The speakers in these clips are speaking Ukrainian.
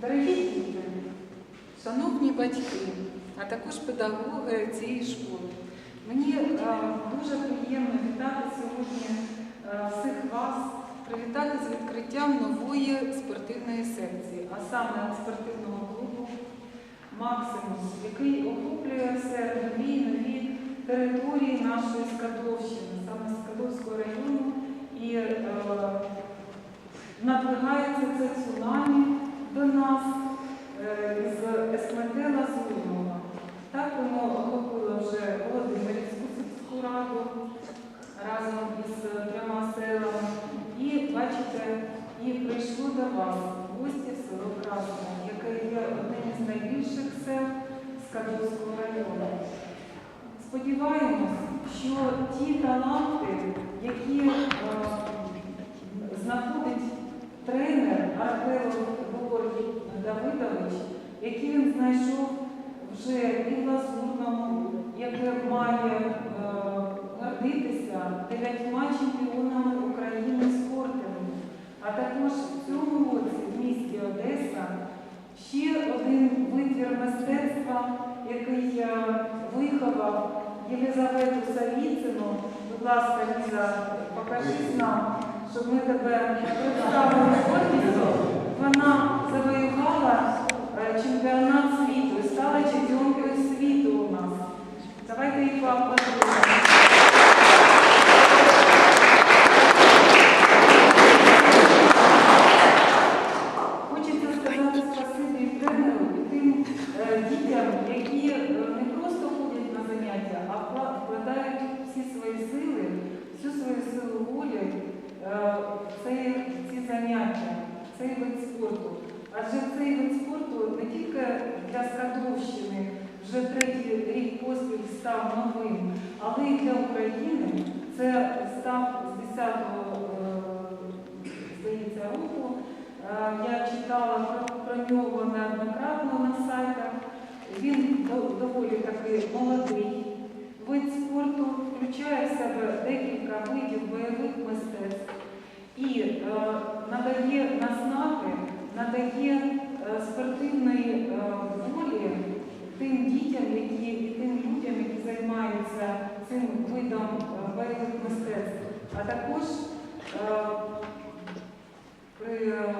Дорогі діти, шановні батьки, а також педагоги цієї школи, мені е, дуже приємно вітати сьогодні е, всіх вас, привітати з відкриттям нової спортивної секції, а саме спортивного клубу Максимус, який охоплює все нові нові території нашої Скадовщини, саме Скадовського району. І е, надвигається це цунамі до нас е, з СМТ на Так воно охопило вже Володимирівську сільську раду разом із трьома селами. І бачите, і прийшло до вас в гості в село Красне, яке є одним із найбільших сел Скадовського району. Сподіваємось, що ті таланти, які е, знаходить тренер Арпелов Георгій Давидович, який він знайшов вже і в Лазурному, яке має е, гордитися дев'ятьма чемпіонами України спортами. А також в цьому році в місті Одеса ще один витвір мистецтва, який е, виховав Єлизавету Савіцину. Будь ласка, Ліза, покажіть нам, щоб ми тебе представили. Вона завоювала е, чемпіонат світу і стала чемпіонкою світу у нас. Давайте їй поаплодуємо. Хочеться сказати спасибі і тренеру і тим е, дітям, які е, не просто ходять на заняття, а вкла- вкладають всі свої сили, всю свою силу волі е, в цей- в ці заняття, в цей вид спорту. Адже цей вид спорту не тільки для Скадовщини вже третій рік поспіль став новим, але й для України це став з 10-го, е, здається, року. Е, Я читала про, нього неоднократно на сайтах. Він доволі такий молодий. Вид спорту включає в себе декілька видів бойових мистецтв і е, надає наснаги, надає спортивної волі тим дітям, які, і тим людям, які займаються цим видом е, бойових мистецтв, а також е, е,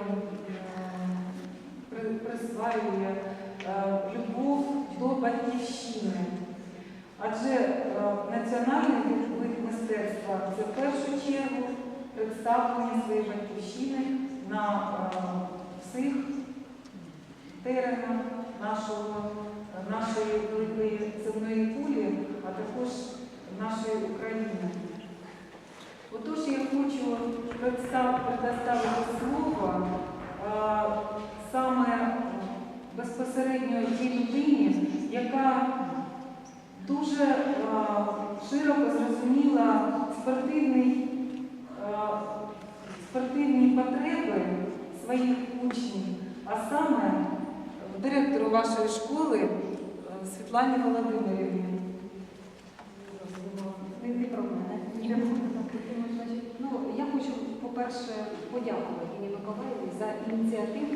при, присваює е, любов до батьківщини. Адже е, національний вид мистецтва це в першу чергу представлення своєї батьківщини на е, всіх теренах нашого, нашої великої земної кулі, а також нашої України. Отож я хочу предоставити слово саме безпосередньо тій людині, яка дуже широко зрозуміла спортивні потреби своїх учнів, а саме директору вашої школи Світлані Володимирівні. Ну, я хочу, по-перше, подякувати Ніні Миколаївні за ініціативу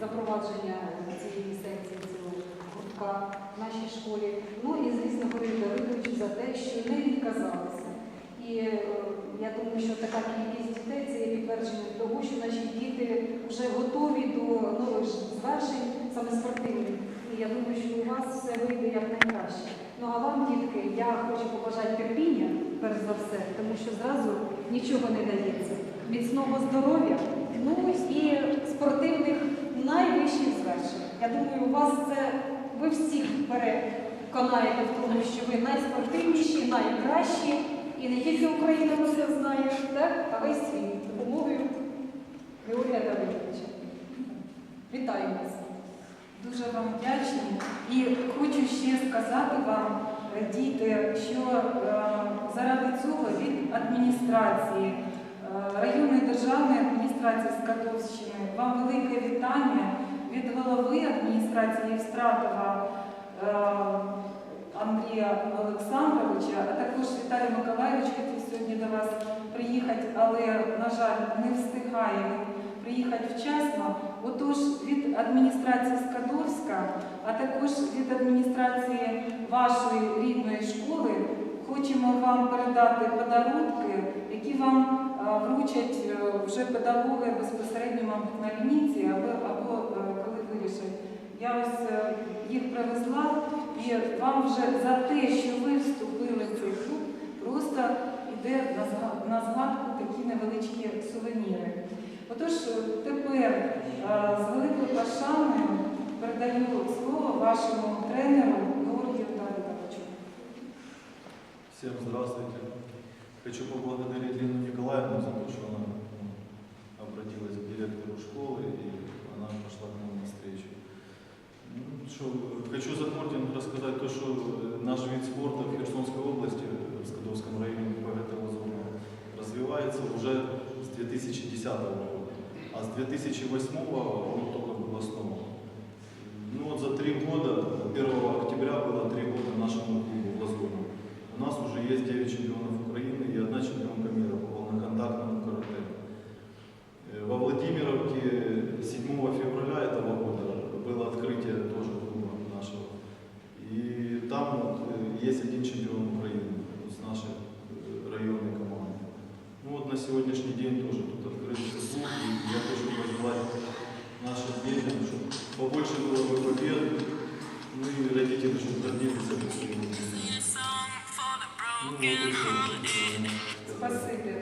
запровадження цієї секції цього гуртка в нашій школі. Ну і, звісно, Борису Давидовичу за те, що не відказалися. І е, я думаю, що така кількість дітей це є підтвердження того, що наші діти вже готові до нових звершень саме спортивних. І я думаю, що у вас все вийде як найкраще. Ну а вам, дітки, я хочу побажати терпіння, перш за все, тому що зразу нічого не дається. Міцного здоров'я, ну і спортивних найвищих звершень. Я думаю, у вас це ви всіх переконаєте в тому, що ви найспортивніші, найкращі, і не тільки Україна про це знає, так, а весь світ допомогою Георгія Давидовича. Вітаю вас! Дуже вам вдячні. І хочу ще сказати вам, е, діти, що е, заради цього від адміністрації, е, районної державної адміністрації Скадовщини вам велике вітання від голови адміністрації Євстратова Андрія Олександровича, а також Віталій Миколаївич хотів сьогодні до вас приїхати, але, на жаль, не встигає. Приїхати вчасно. Отож, від адміністрації Скадовська, а також від адміністрації вашої рідної школи хочемо вам передати подарунки, які вам е, вручать е, вже педагоги безпосередньо, мабуть, на лінійці або, або е, коли вирішать. Я ось їх привезла і вам вже за те, що ви вступили в цей клуб, просто йде на згадку такі невеличкі сувеніри. Отож, е, тепер е, з великою пошаною передаю слово вашому тренеру Георгію Давидовичу. Всем здравствуйте. Хочу поблагодарить Лену Николаевну за то, что она ну, обратилась к директору школы и она пошла к нам навстречу. Ну, что, хочу за Мортин рассказать то, что э, наш вид спорта 2010 года, а с 2008 он только был основан. Ну вот за три года, 1 октября было три года нашему клубу в Лазурном. У нас уже есть 9 чемпионов Украины и одна чемпионка мира по волноконтактному карате. Э, Во Владимировке 7 февраля этого года было открытие тоже клуба нашего. И там вот, э, есть один чемпион Украины с нашей э, районной команды. Ну вот на сегодняшний день тоже я хочу пожелать нашим детям, чтобы побольше было бы побед, ну и родители, чтобы гордились этой своей ну, вот и всё. Спасибі.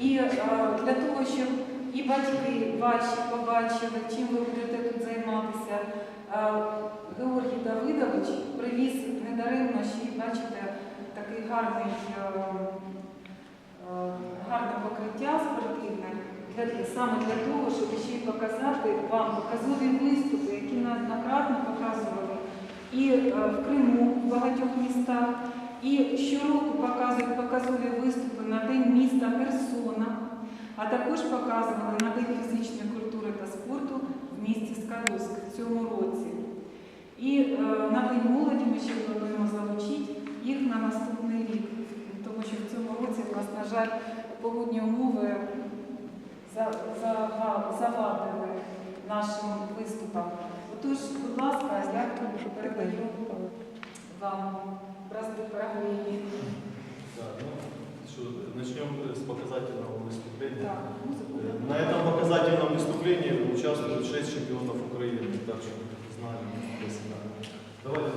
І е, для того, щоб і батьки ваші побачили, чим ви будете тут займатися, е, Георгій Давидович привіз недаремно ще й бачите такий гарний, е, е, гарне покриття спортивне. Для, саме для того, щоб ще й показати вам показові виступи, які неоднократно показували і е, в Криму, в багатьох містах, і щороку показують показові виступи на День міста Херсона, а також показували на День фізичної культури та спорту в місті Скадовськ в цьому році. І е, на День молоді ми ще плануємо залучити їх на наступний рік, тому що в цьому році нас, на жаль, погодні умови завадили нашим виступам. Отож, будь ласка, я передаю вам бразды правления. Да, ну, что, начнем с показательного выступления. Так, музыку. Э, На этом показательном выступлении участвуют 6 чемпионов Украины, так что знаем. Давайте